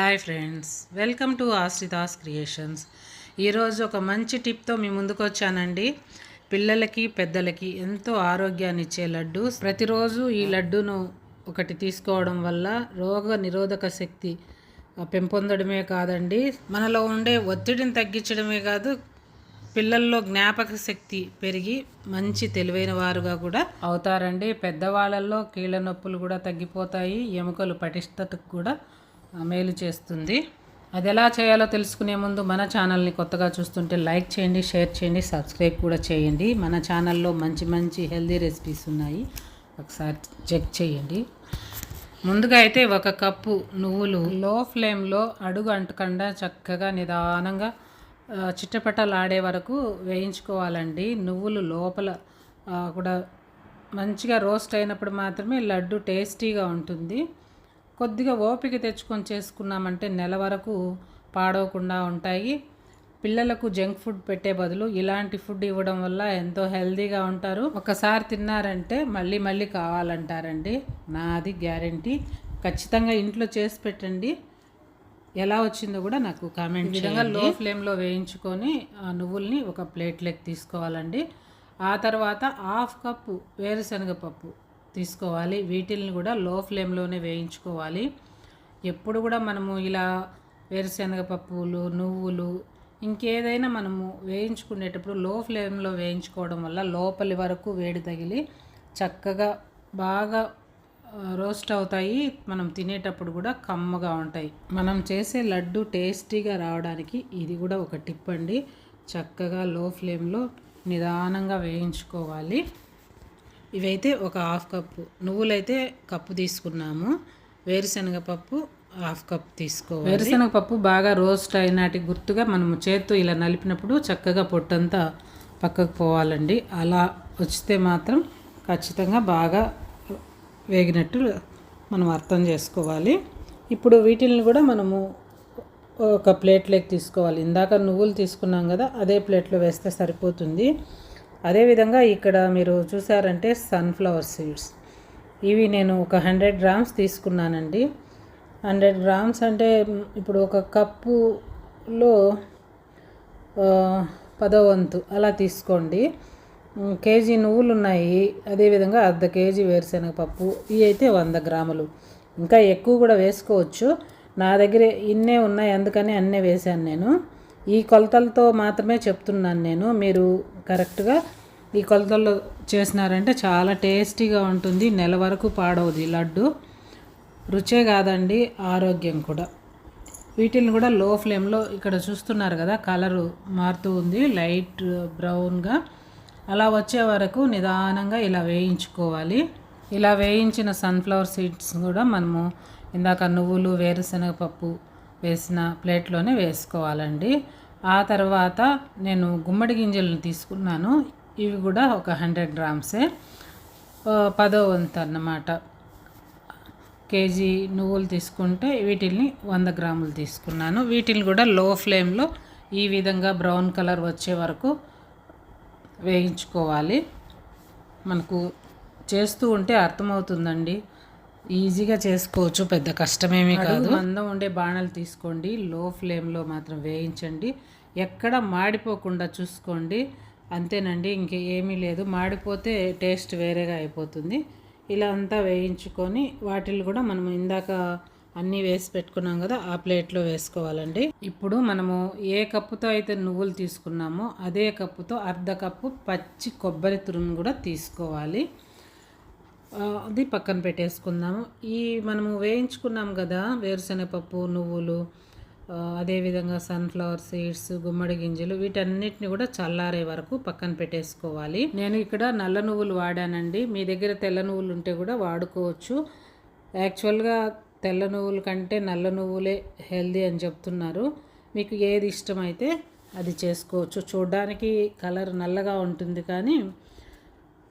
Hi friends welcome to Ashritas creations ఈరోజు ఒక మంచి టిప్తో మీ ముందుకు వచ్చానండి. పిల్లలకి పెద్దలకి ఎంతో ఆరోగ్యాన్ని ఇచ్చే లడ్డు. ప్రతిరోజు ఈ లడ్డును ఒకటి తీసుకోవడం వల్ల రోగ నిరోధక శక్తి పెంపొందడమే కాదండి. మనలో ఉండే ఒత్తిడిని తగ్గించడమే కాదు పిల్లల్లో జ్ఞాపక శక్తి పెరిగి మంచి తెలివైన వారుగా కూడా అవుతారండి. పెద్దవాళ్ళల్లో కీళ్ళ నొప్పులు కూడా తగ్గిపోతాయి ఎముకలు పటిష్టతకు కూడా మేలు చేస్తుంది. అది ఎలా చేయాలో తెలుసుకునే ముందు మన ఛానల్ని కొత్తగా చూస్తుంటే లైక్ చేయండి షేర్ చేయండి సబ్స్క్రైబ్ కూడా చేయండి. మన ఛానల్లో మంచి మంచి హెల్దీ రెసిపీస్ ఉన్నాయి. ఒకసారి చెక్ చేయండి. ముందుగా అయితే ఒక కప్పు నువ్వులు లో ఫ్లేమ్లో అడుగు అంటకుండా చక్కగా నిదానంగా చిట్టపటలాడే చిట్టపట్టలాడే వరకు వేయించుకోవాలండి. నువ్వులు లోపల కూడా మంచిగా రోస్ట్ అయినప్పుడు మాత్రమే లడ్డు టేస్టీగా ఉంటుంది. కొద్దిగా ఓపిక తెచ్చుకొని చేసుకున్నామంటే నెల వరకు పాడవకుండా ఉంటాయి. పిల్లలకు జంక్ ఫుడ్ పెట్టే బదులు ఇలాంటి ఫుడ్ ఇవ్వడం వల్ల ఎంతో హెల్తీగా ఉంటారు. ఒకసారి తిన్నారంటే మళ్ళీ మళ్ళీ కావాలంటారండి. నాది గ్యారంటీ. ఖచ్చితంగా ఇంట్లో చేసి పెట్టండి. ఎలా వచ్చిందో కూడా నాకు కామెంట్ విధంగా లో ఫ్లేమ్లో వేయించుకొని ఆ నువ్వుల్ని ఒక ప్లేట్లోకి తీసుకోవాలండి. ఆ తర్వాత హాఫ్ కప్పు వేరుశనగ పప్పు తీసుకోవాలి. వీటిల్ని కూడా లో ఫ్లేమ్లోనే వేయించుకోవాలి. ఎప్పుడు కూడా మనము ఇలా వేరుశనగ పప్పులు నువ్వులు ఇంకేదైనా మనము వేయించుకునేటప్పుడు లో ఫ్లేమ్లో వేయించుకోవడం వల్ల లోపలి వరకు వేడి తగిలి చక్కగా బాగా రోస్ట్ అవుతాయి. మనం తినేటప్పుడు కూడా కమ్మగా ఉంటాయి. మనం చేసే లడ్డు టేస్టీగా రావడానికి ఇది కూడా ఒక టిప్ అండి. చక్కగా లో ఫ్లేమ్లో నిదానంగా వేయించుకోవాలి. ఇవైతే ఒక హాఫ్ కప్పు. నువ్వులైతే కప్పు తీసుకున్నాము. వేరుశనగ పప్పు హాఫ్ కప్ తీసుకోవాలి. వేరుశనగ పప్పు బాగా రోస్ట్ అయినాటి గుర్తుగా మనము చేత్తో ఇలా నలిపినప్పుడు చక్కగా పొట్టంతా పక్కకు పోవాలండి. అలా వచ్చితే మాత్రం ఖచ్చితంగా బాగా వేగినట్టు మనం అర్థం చేసుకోవాలి. ఇప్పుడు వీటిని కూడా మనము ఒక ప్లేట్లోకి తీసుకోవాలి. ఇందాక నువ్వులు తీసుకున్నాం కదా అదే ప్లేట్లో వేస్తే సరిపోతుంది. అదేవిధంగా ఇక్కడ మీరు చూసారంటే సన్ఫ్లవర్ సీడ్స్ ఇవి నేను ఒక హండ్రెడ్ గ్రామ్స్ తీసుకున్నానండి. హండ్రెడ్ గ్రామ్స్ అంటే ఇప్పుడు ఒక కప్పులో పదవంతు పదో వంతు అలా తీసుకోండి. కేజీ నువ్వులు ఉన్నాయి అదేవిధంగా అర్ధ కేజీ వేరుశనగ పప్పు ఇవి అయితే వంద గ్రాములు. ఇంకా ఎక్కువ కూడా వేసుకోవచ్చు. నా దగ్గర ఇన్నే ఉన్నాయి అందుకని అన్నే వేశాను నేను. ఈ కొలతలతో మాత్రమే చెప్తున్నాను నేను. మీరు కరెక్ట్గా ఈ కొలతల్లో చేసినారంటే చాలా టేస్టీగా ఉంటుంది. నెల వరకు పాడవది లడ్డు. రుచే కాదండి ఆరోగ్యం కూడా. వీటిని కూడా లో ఫ్లేమ్లో ఇక్కడ చూస్తున్నారు కదా కలరు మారుతూ ఉంది. లైట్ బ్రౌన్గా. అలా వచ్చే వరకు నిదానంగా ఇలా వేయించుకోవాలి. ఇలా వేయించిన సన్ఫ్లవర్ సీడ్స్ కూడా మనము ఇందాక నువ్వులు వేరుశనగ పప్పు వేసిన ప్లేట్లోనే వేసుకోవాలండి. ఆ తర్వాత నేను గుమ్మడి గింజలను తీసుకున్నాను. ఇవి కూడా ఒక హండ్రెడ్ గ్రామ్సే. పదో వంతు అన్నమాట. కేజీ నువ్వులు తీసుకుంటే వీటిల్ని వంద గ్రాములు తీసుకున్నాను. వీటిని కూడా లో ఫ్లేమ్లో ఈ విధంగా బ్రౌన్ కలర్ వచ్చే వరకు వేయించుకోవాలి. మనకు చేస్తూ ఉంటే అర్థమవుతుందండి. ఈజీగా చేసుకోవచ్చు పెద్ద కష్టమేమీ కాదు. మందం ఉండే బాణలు తీసుకోండి లో ఫ్లేమ్లో మాత్రం వేయించండి. ఎక్కడ మాడిపోకుండా చూసుకోండి. అంతేనండి ఇంక ఏమీ లేదు. మాడిపోతే టేస్ట్ వేరేగా అయిపోతుంది. ఇలా అంతా వేయించుకొని వాటిని కూడా మనం ఇందాక అన్నీ వేసి పెట్టుకున్నాం కదా ఆ ప్లేట్లో వేసుకోవాలండి. ఇప్పుడు మనము ఏ కప్పుతో అయితే నువ్వులు తీసుకున్నామో అదే కప్పుతో అర్ధ కప్పు పచ్చి కొబ్బరి తురుము కూడా తీసుకోవాలి. అది పక్కన పెట్టేసుకుందాము. ఈ మనము వేయించుకున్నాం కదా వేరుశనగపప్పు నువ్వులు అదేవిధంగా సన్ఫ్లవర్ సీడ్స్ గుమ్మడి గింజలు వీటన్నిటిని కూడా చల్లారే వరకు పక్కన పెట్టేసుకోవాలి. నేను ఇక్కడ నల్ల నువ్వులు వాడానండి. మీ దగ్గర తెల్ల నువ్వులు ఉంటే కూడా వాడుకోవచ్చు. యాక్చువల్గా తెల్ల నువ్వుల కంటే నల్ల నువ్వులే హెల్దీ అని చెప్తున్నారు. మీకు ఏది ఇష్టమైతే అది చేసుకోవచ్చు. చూడ్డానికి కలర్ నల్లగా ఉంటుంది కానీ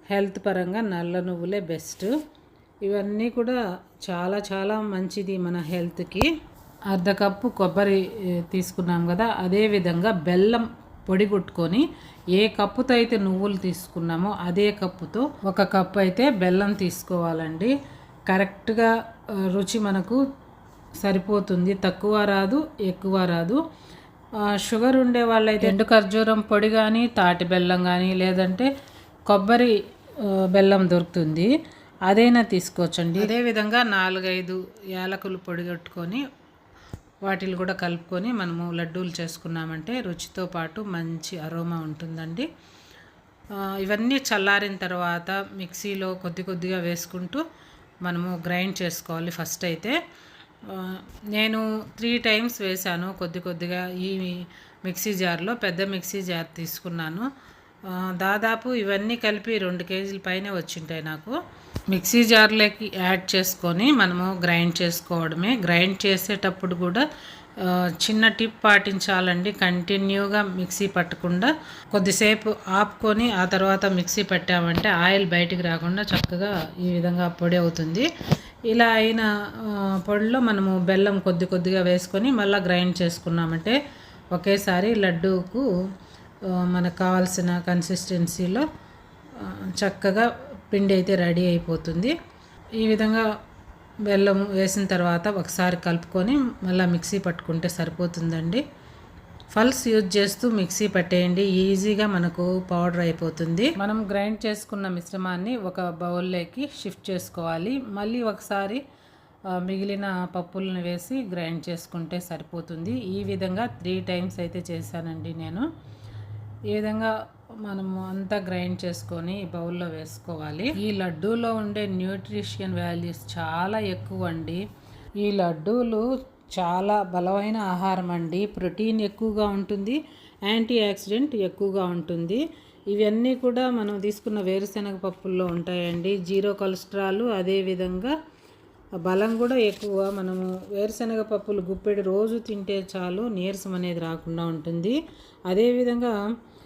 హెల్త్ పరంగా నల్ల నువ్వులే బెస్ట్. ఇవన్నీ కూడా చాలా చాలా మంచిది మన హెల్త్కి. అర్ధ కప్పు కొబ్బరి తీసుకున్నాం కదా అదే విధంగా బెల్లం పొడి కొట్టుకొని ఏ కప్పుతో అయితే నువ్వులు తీసుకున్నామో అదే కప్పుతో ఒక కప్పు అయితే బెల్లం తీసుకోవాలండి. కరెక్ట్గా రుచి మనకు సరిపోతుంది. తక్కువ రాదు ఎక్కువ రాదు. షుగర్ ఉండే వాళ్ళైతే ఎండు ఖర్జూరం పొడి కానీ తాటి బెల్లం కానీ లేదంటే కొబ్బరి బెల్లం దొరుకుతుంది. అదైనా తీసుకోవచ్చండి. అదేవిధంగా నాలుగైదు యాలకులు పొడిగట్టుకొని వాటిని కూడా కలుపుకొని మనము లడ్డూలు చేసుకున్నామంటే రుచితో పాటు మంచి అరోమా ఉంటుందండి. ఇవన్నీ చల్లారిన తర్వాత మిక్సీలో కొద్ది కొద్దిగా వేసుకుంటూ మనము గ్రైండ్ చేసుకోవాలి ఫస్ట్ అయితే. నేను త్రీ టైమ్స్ వేశాను కొద్ది కొద్దిగా ఈ మిక్సీ జార్లో పెద్ద మిక్సీ జార్ తీసుకున్నాను. దాదాపు ఇవన్నీ కలిపి రెండు కేజీల పైనే వచ్చింటాయి నాకు. మిక్సీ జార్లోకి యాడ్ చేసుకొని మనము గ్రైండ్ చేసుకోవడమే. గ్రైండ్ చేసేటప్పుడు కూడా చిన్న టిప్ పాటించాలండి. కంటిన్యూగా మిక్సీ పట్టకుండా కొద్దిసేపు ఆపుకొని ఆ తర్వాత మిక్సీ పెట్టామంటే ఆయిల్ బయటికి రాకుండా చక్కగా ఈ విధంగా పొడి అవుతుంది. ఇలా అయిన పొడిలో మనము బెల్లం కొద్ది కొద్దిగా వేసుకొని మళ్ళీ గ్రైండ్ చేసుకున్నామంటే ఒకేసారి లడ్డూకు మనకు కావాల్సిన కన్సిస్టెన్సీలో చక్కగా పిండి అయితే రెడీ అయిపోతుంది. ఈ విధంగా బెల్లం వేసిన తర్వాత ఒకసారి కలుపుకొని మళ్ళీ మిక్సీ పట్టుకుంటే సరిపోతుందండి. ఫల్స్ యూజ్ చేస్తూ మిక్సీ పట్టేయండి ఈజీగా మనకు పౌడర్ అయిపోతుంది. మనం గ్రైండ్ చేసుకున్న మిశ్రమాన్ని ఒక బౌల్లోకి షిఫ్ట్ చేసుకోవాలి. మళ్ళీ ఒకసారి మిగిలిన పప్పులను వేసి గ్రైండ్ చేసుకుంటే సరిపోతుంది. ఈ విధంగా త్రీ టైమ్స్ అయితే చేశానండి నేను. ఈ విధంగా మనము అంతా గ్రైండ్ చేసుకొని బౌల్లో వేసుకోవాలి. ఈ లడ్డూలో ఉండే న్యూట్రిషన్ వాల్యూస్ చాలా ఎక్కువ అండి ఈ లడ్డూలు చాలా బలమైన ఆహారం అండి ప్రోటీన్ ఎక్కువగా ఉంటుంది యాంటీ ఆక్సిడెంట్ ఎక్కువగా ఉంటుంది. ఇవన్నీ కూడా మనం తీసుకున్న వేరుశనగ పప్పుల్లో ఉంటాయండి. జీరో కొలెస్ట్రాల్ అదేవిధంగా బలం కూడా ఎక్కువ. మనము వేరుశనగ పప్పులు గుప్పెడు రోజు తింటే చాలు నీరసం అనేది రాకుండా ఉంటుంది. అదేవిధంగా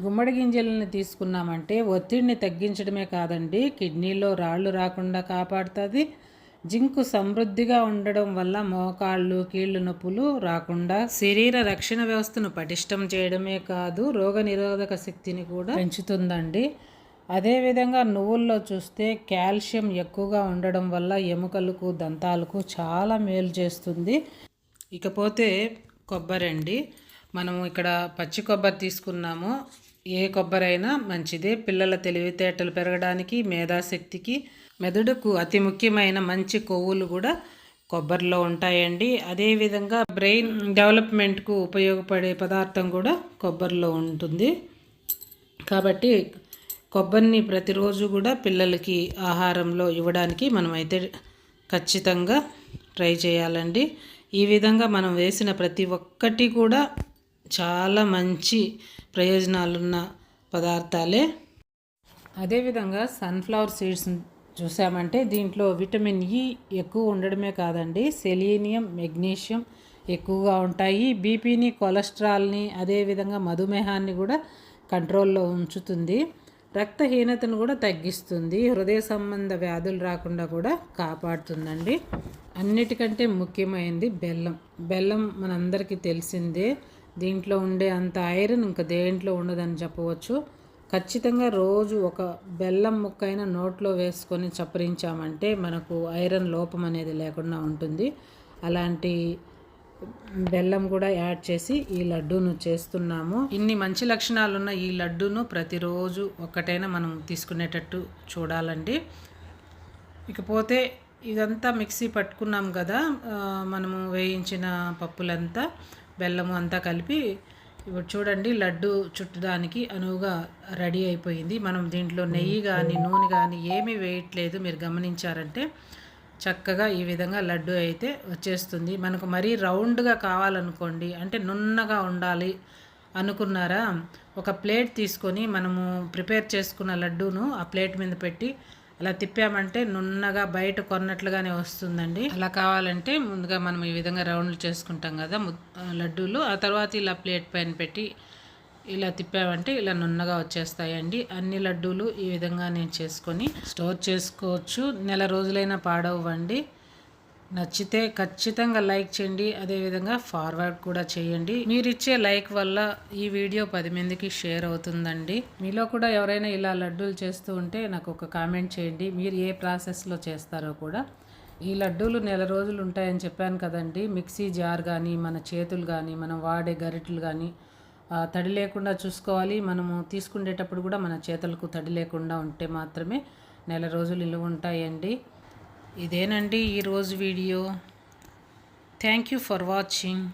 గుమ్మడి గింజలను తీసుకున్నామంటే ఒత్తిడిని తగ్గించడమే కాదండి. కిడ్నీలో రాళ్ళు రాకుండా కాపాడుతుంది. జింకు సమృద్ధిగా ఉండడం వల్ల మోకాళ్ళు కీళ్ళు నొప్పులు రాకుండా శరీర రక్షణ వ్యవస్థను పటిష్టం చేయడమే కాదు రోగ నిరోధక శక్తిని కూడా పెంచుతుందండి. అదేవిధంగా నువ్వుల్లో చూస్తే కాల్షియం ఎక్కువగా ఉండడం వల్ల ఎముకలకు దంతాలకు చాలా మేలు చేస్తుంది. ఇకపోతే కొబ్బరి అండి. మనం ఇక్కడ పచ్చి కొబ్బరి తీసుకున్నాము. ఏ కొబ్బరైనా మంచిదే. పిల్లల తెలివితేటలు పెరగడానికి మేధాశక్తికి మెదడుకు అతి ముఖ్యమైన మంచి కొవ్వులు కూడా కొబ్బరిలో ఉంటాయండి. అదేవిధంగా బ్రెయిన్ డెవలప్మెంట్కు ఉపయోగపడే పదార్థం కూడా కొబ్బరిలో ఉంటుంది. కాబట్టి కొబ్బరిని ప్రతిరోజు కూడా పిల్లలకి ఆహారంలో ఇవ్వడానికి మనమైతే ఖచ్చితంగా ట్రై చేయాలండి. ఈ విధంగా మనం వేసిన ప్రతి ఒక్కటి కూడా చాలా మంచి ప్రయోజనాలున్న పదార్థాలే. అదేవిధంగా సన్ఫ్లవర్ సీడ్స్ చూసామంటే దీంట్లో విటమిన్ ఇ e ఎక్కువ ఉండడమే కాదండి సెలీనియం మెగ్నీషియం ఎక్కువగా ఉంటాయి. బీపీని కొలెస్ట్రాల్ని అదేవిధంగా మధుమేహాన్ని కూడా కంట్రోల్లో ఉంచుతుంది. రక్తహీనతను కూడా తగ్గిస్తుంది. హృదయ సంబంధ వ్యాధులు రాకుండా కూడా కాపాడుతుందండి. అన్నిటికంటే ముఖ్యమైనది బెల్లం. బెల్లం మనందరికీ తెలిసిందే. దీంట్లో ఉండే అంత ఐరన్ ఇంకా దేంట్లో ఉండదని చెప్పవచ్చు. ఖచ్చితంగా రోజు ఒక బెల్లం ముక్కైన నోట్లో వేసుకొని చప్పరించామంటే మనకు ఐరన్ లోపం అనేది లేకుండా ఉంటుంది. అలాంటి బెల్లం కూడా యాడ్ చేసి ఈ లడ్డూను చేస్తున్నాము. ఇన్ని మంచి లక్షణాలు ఉన్న ఈ లడ్డూను ప్రతిరోజు ఒక్కటైనా మనం తీసుకునేటట్టు చూడాలండి. ఇకపోతే ఇదంతా మిక్సీ పట్టుకున్నాం కదా మనము వేయించిన పప్పులంతా బెల్లము అంతా కలిపి ఇప్పుడు చూడండి లడ్డు చుట్టడానికి అనువుగా రెడీ అయిపోయింది. మనం దీంట్లో నెయ్యి కానీ నూనె కానీ ఏమీ వేయట్లేదు. మీరు గమనించారంటే చక్కగా ఈ విధంగా లడ్డు అయితే వచ్చేస్తుంది. మనకు మరీ రౌండ్గా కావాలనుకోండి అంటే నున్నగా ఉండాలి అనుకున్నారా ఒక ప్లేట్ తీసుకొని మనము ప్రిపేర్ చేసుకున్న లడ్డూను ఆ ప్లేట్ మీద పెట్టి అలా తిప్పామంటే నున్నగా బయట కొన్నట్లుగానే వస్తుందండి. అలా కావాలంటే ముందుగా మనం ఈ విధంగా రౌండ్లు చేసుకుంటాం కదా లడ్డూలు. ఆ తర్వాత ఇలా ప్లేట్ పైన పెట్టి ఇలా తిప్పామంటే ఇలా నున్నగా వచ్చేస్తాయండి. అన్ని లడ్డూలు ఈ విధంగా నేను చేసుకొని స్టోర్ చేసుకోవచ్చు. నెల రోజులైనా పాడవ్వండి. నచ్చితే ఖచ్చితంగా లైక్ చేయండి. అదేవిధంగా ఫార్వర్డ్ కూడా చేయండి. మీరు ఇచ్చే లైక్ వల్ల ఈ వీడియో పది మందికి షేర్ అవుతుందండి. మీలో కూడా ఎవరైనా ఇలా లడ్డూలు చేస్తూ ఉంటే నాకు ఒక కామెంట్ చేయండి. మీరు ఏ ప్రాసెస్లో చేస్తారో కూడా. ఈ లడ్డూలు నెల రోజులు ఉంటాయని చెప్పాను కదండి. మిక్సీ జార్ కానీ మన చేతులు కానీ మనం వాడే గరిటలు కానీ తడి లేకుండా చూసుకోవాలి. మనము తీసుకునేటప్పుడు కూడా మన చేతులకు తడి లేకుండా ఉంటే మాత్రమే నెల రోజులు నిలువ ఉంటాయండి. ఇదేనండి ఈరోజు video. Thank you for watching